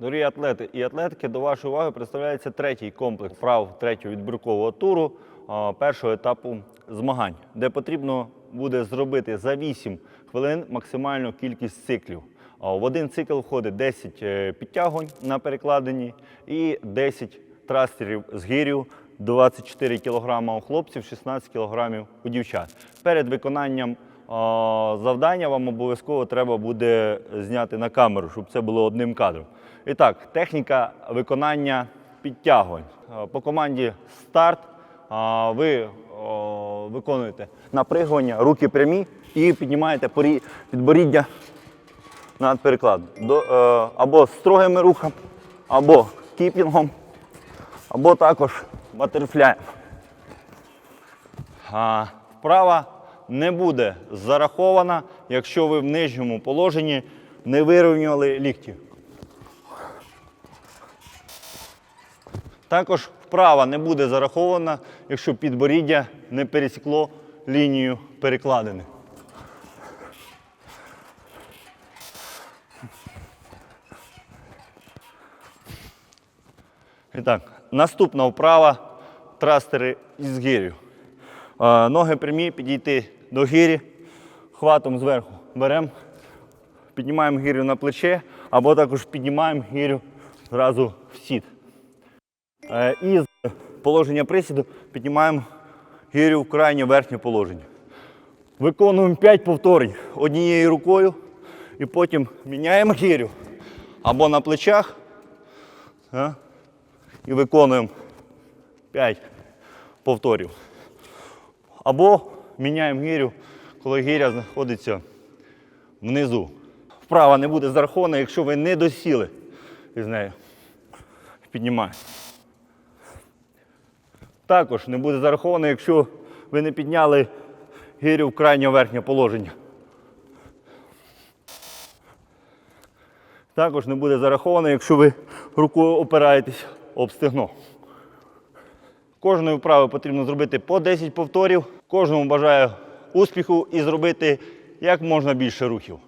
Дорогі атлети і атлетки, до вашої уваги представляється третій комплекс вправ третього відбіркового туру першого етапу змагань, де потрібно буде зробити за 8 хвилин максимальну кількість циклів. В один цикл входить 10 е, підтягувань на перекладині і 10 трастерів з гирю, 24 кг у хлопців, 16 кг у дівчат. Перед виконанням завдання вам обов'язково треба буде зняти на камеру, щоб це було одним кадром. І так, техніка виконання підтягувань. По команді старт ви виконуєте напригування, руки прямі і піднімаєте підборіддя над перекладом. До, е, або строгими рухами, або кіпінгом, або також батерфляєм. Вправа не буде зарахована, якщо ви в нижньому положенні не вирівнювали лікті. Також вправа не буде зарахована, якщо підборіддя не пересікло лінію перекладини. І так, наступна вправа трастери із гирю. Ноги прямі, підійти до гирі, хватом зверху беремо, піднімаємо гирю на плече, або також піднімаємо гирю зразу в сід. Е, І з положення присіду піднімаємо гирю в крайнє верхнє положення. Виконуємо 5 повторень однією рукою і потім міняємо гирю або на плечах. е, і виконуємо 5 повторів. Або міняємо гирю, коли гиря знаходиться внизу. Вправа не буде зарахована, якщо ви не досіли із нею. Піднімаємо. Також не буде зараховано, якщо ви не підняли гирю в крайнє верхнє положення. Також не буде зараховано, якщо ви рукою опираєтесь об стегно. Кожної вправи потрібно зробити по 10 повторів. Кожному бажаю успіху і зробити як можна більше рухів.